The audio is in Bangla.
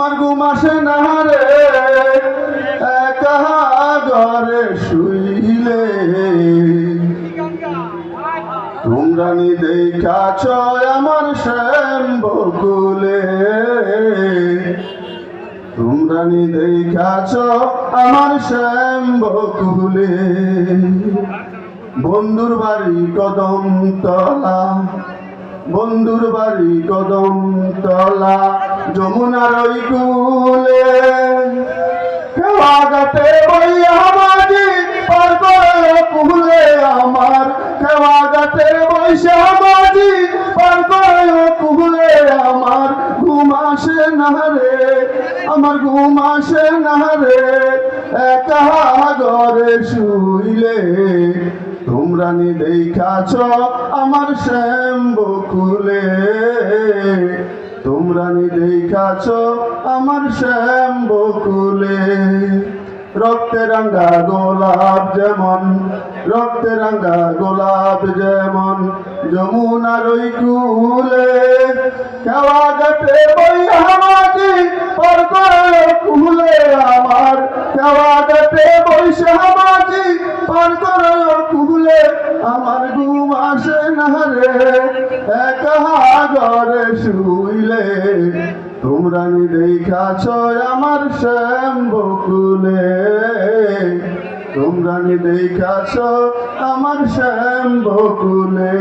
আমার ঘুম আসে না রে। একা ঘরে শুইলে। তোমরা নি দেখাছ আমার শ্যাম বকুলে তোমরা নি দেখাছ আমার শ্যাম বকুলে বন্ধুর বাড়ি কদম তলা, বন্ধুর বাড়ি কদম তলা। যমুনার ওই কুলে কেওয়া গাতে বইয়া মাঝি পার কুলে আমার কেওয়া গাতে বৈশা মাঝি পার কুলে আমার, ঘুম না রে, আমার ঘুম আসে না রে, একা ঘরে শুইলে তোমরা নি দেখাছ আমার শ্যাম বকুলে তোমরা নি দেখাছ আমার শ্যাম বকুলে রক্তে রাঙ্গা গোলাপ যেমন, রক্তে রাঙ্গা গোলাপ যেমন যমুনার ওই কুলে। কেওয়া গাতে বইয়া মাঝি পর করে কুলে আমার। কেওয়া গাতে বৈশা মাঝি পর করে কুলে আমার ঘুম আসে না রে, একা ঘরে শুইলে। তোমরা নি দেখাছ আমার শ্যাম বকুলে তোমরা নি দেখাছ আমার শ্যাম বকুলে